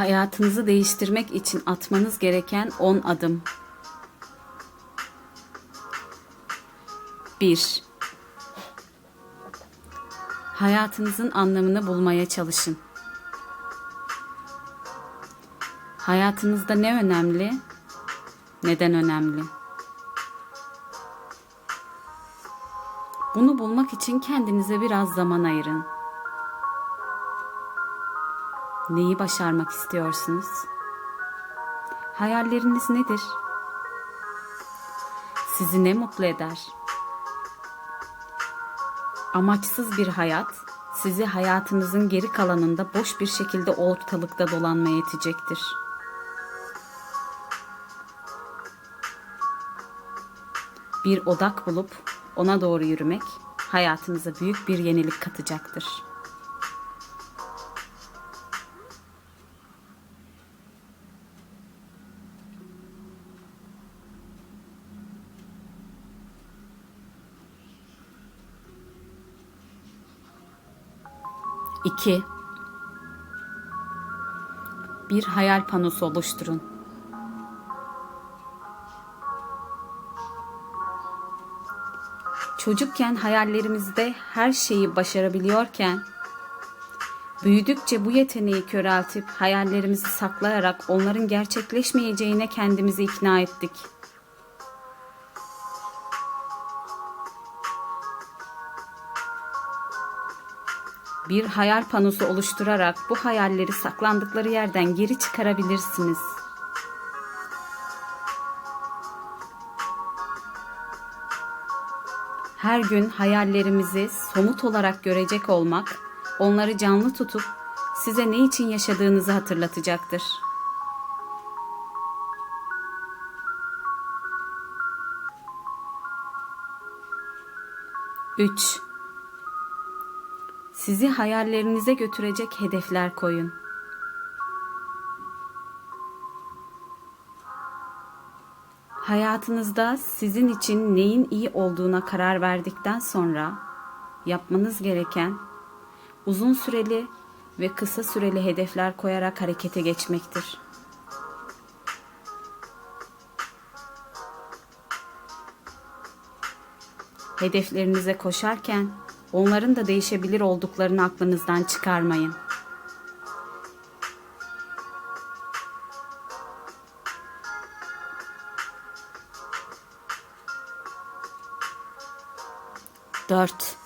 Hayatınızı değiştirmek için atmanız gereken 10 adım. 1. Hayatınızın anlamını bulmaya çalışın. Hayatınızda ne önemli? Neden önemli? Bunu bulmak için kendinize biraz zaman ayırın. Neyi başarmak istiyorsunuz? Hayalleriniz nedir? Sizi ne mutlu eder? Amaçsız bir hayat sizi hayatınızın geri kalanında boş bir şekilde ortalıkta dolanmaya yetecektir. Bir odak bulup ona doğru yürümek hayatınıza büyük bir yenilik katacaktır. İki. Bir hayal panosu oluşturun. Çocukken hayallerimizde her şeyi başarabiliyorken büyüdükçe bu yeteneği köreltip hayallerimizi saklayarak onların gerçekleşmeyeceğine kendimizi ikna ettik. Bir hayal panosu oluşturarak bu hayalleri saklandıkları yerden geri çıkarabilirsiniz. Her gün hayallerimizi somut olarak görecek olmak, onları canlı tutup size ne için yaşadığınızı hatırlatacaktır. Üç. Sizi hayallerinize götürecek hedefler koyun. Hayatınızda sizin için neyin iyi olduğuna karar verdikten sonra yapmanız gereken uzun süreli ve kısa süreli hedefler koyarak harekete geçmektir. Hedeflerinize koşarken onların da değişebilir olduklarını aklınızdan çıkarmayın. Dört.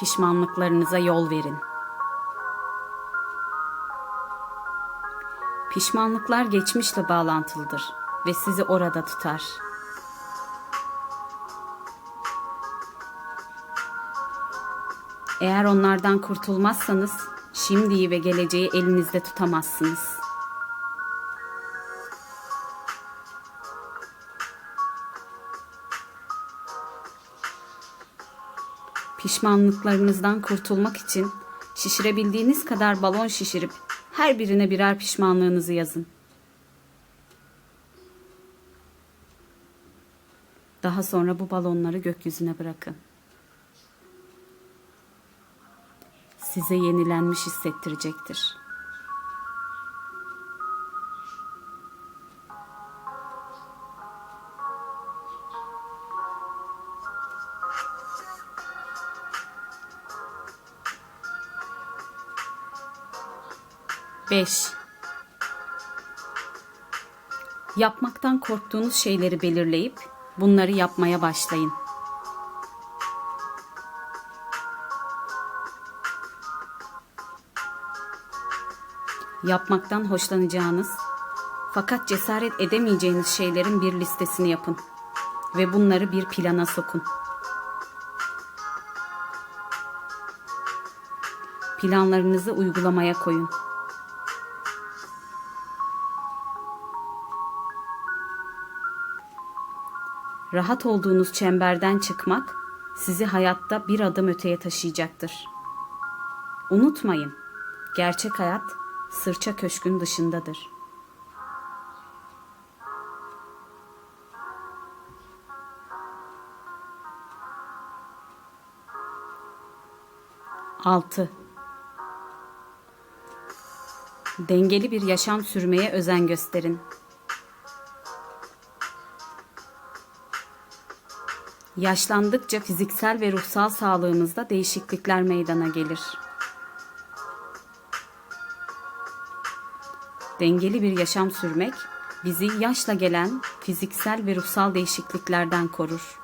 Pişmanlıklarınıza yol verin. Pişmanlıklar geçmişle bağlantılıdır ve sizi orada tutar. Eğer onlardan kurtulmazsanız şimdiyi ve geleceği elinizde tutamazsınız. Pişmanlıklarınızdan kurtulmak için şişirebildiğiniz kadar balon şişirip her birine birer pişmanlığınızı yazın. Daha sonra bu balonları gökyüzüne bırakın. Size yenilenmiş hissettirecektir. Beş. Yapmaktan korktuğunuz şeyleri belirleyip bunları yapmaya başlayın. Yapmaktan hoşlanacağınız fakat cesaret edemeyeceğiniz şeylerin bir listesini yapın ve bunları bir plana sokun. Planlarınızı uygulamaya koyun. Rahat olduğunuz çemberden çıkmak sizi hayatta bir adım öteye taşıyacaktır. Unutmayın, gerçek hayat sırça köşkün dışındadır. Altı. Dengeli bir yaşam sürmeye özen gösterin. Yaşlandıkça fiziksel ve ruhsal sağlığımızda değişiklikler meydana gelir. Dengeli bir yaşam sürmek bizi yaşla gelen fiziksel ve ruhsal değişikliklerden korur.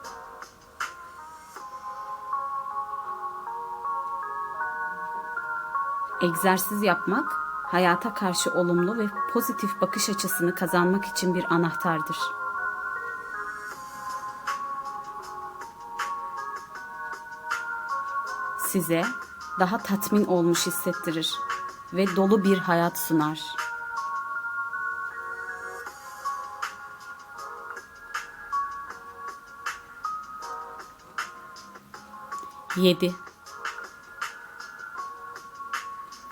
Egzersiz yapmak hayata karşı olumlu ve pozitif bakış açısını kazanmak için bir anahtardır. Size daha tatmin olmuş hissettirir ve dolu bir hayat sunar. Yedi.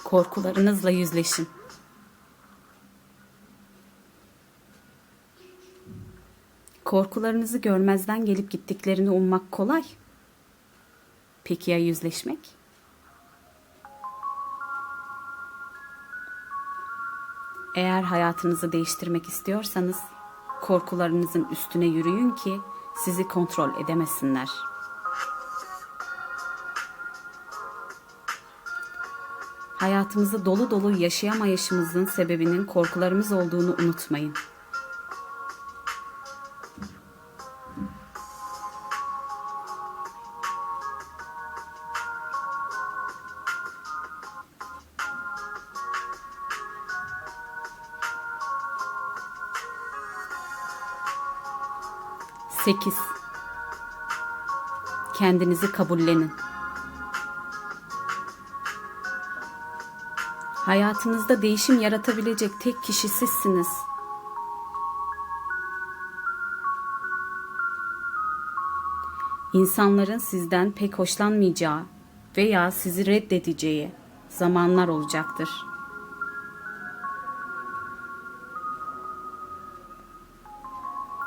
Korkularınızla yüzleşin. Korkularınızı görmezden gelip gittiklerini ummak kolay. Peki ya yüzleşmek? Eğer hayatınızı değiştirmek istiyorsanız korkularınızın üstüne yürüyün ki sizi kontrol edemesinler. Hayatımızı dolu dolu yaşayamayışımızın sebebinin korkularımız olduğunu unutmayın. Sekiz. Kendinizi kabullenin. Hayatınızda değişim yaratabilecek tek kişi sizsiniz. İnsanların sizden pek hoşlanmayacağı veya sizi reddedeceği zamanlar olacaktır.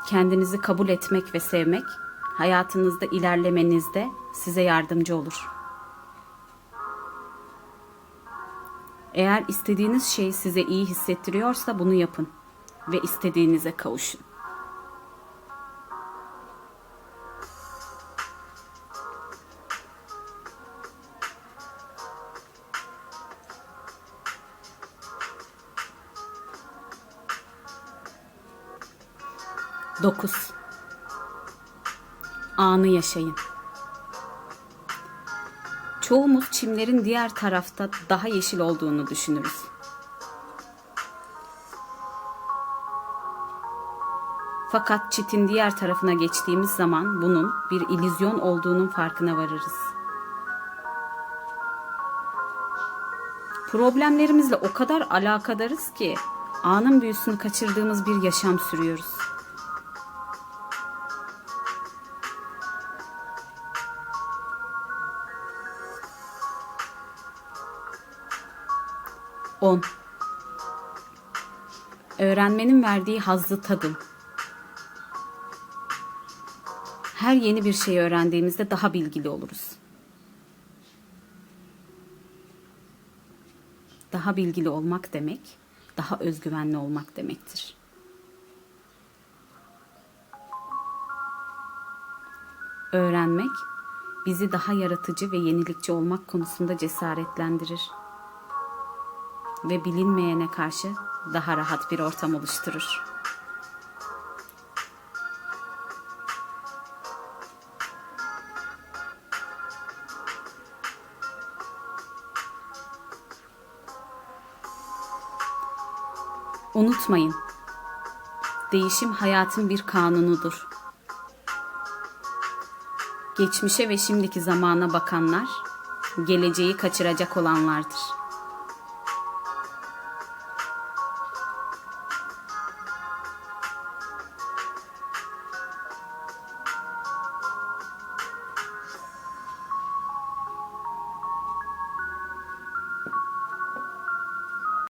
Kendinizi kabul etmek ve sevmek hayatınızda ilerlemenizde size yardımcı olur. Eğer istediğiniz şey size iyi hissettiriyorsa bunu yapın ve istediğinize kavuşun. Dokuz. Anı yaşayın. Çoğumuz çimlerin diğer tarafta daha yeşil olduğunu düşünürüz. Fakat çitin diğer tarafına geçtiğimiz zaman bunun bir ilizyon olduğunun farkına varırız. Problemlerimizle o kadar alakadarız ki anın büyüsünü kaçırdığımız bir yaşam sürüyoruz. On. Öğrenmenin verdiği hazzı tadın. Her yeni bir şey öğrendiğimizde daha bilgili oluruz. Daha bilgili olmak demek, daha özgüvenli olmak demektir. Öğrenmek bizi daha yaratıcı ve yenilikçi olmak konusunda cesaretlendirir ve bilinmeyene karşı daha rahat bir ortam oluşturur. Unutmayın. Değişim hayatın bir kanunudur. Geçmişe ve şimdiki zamana bakanlar geleceği kaçıracak olanlardır.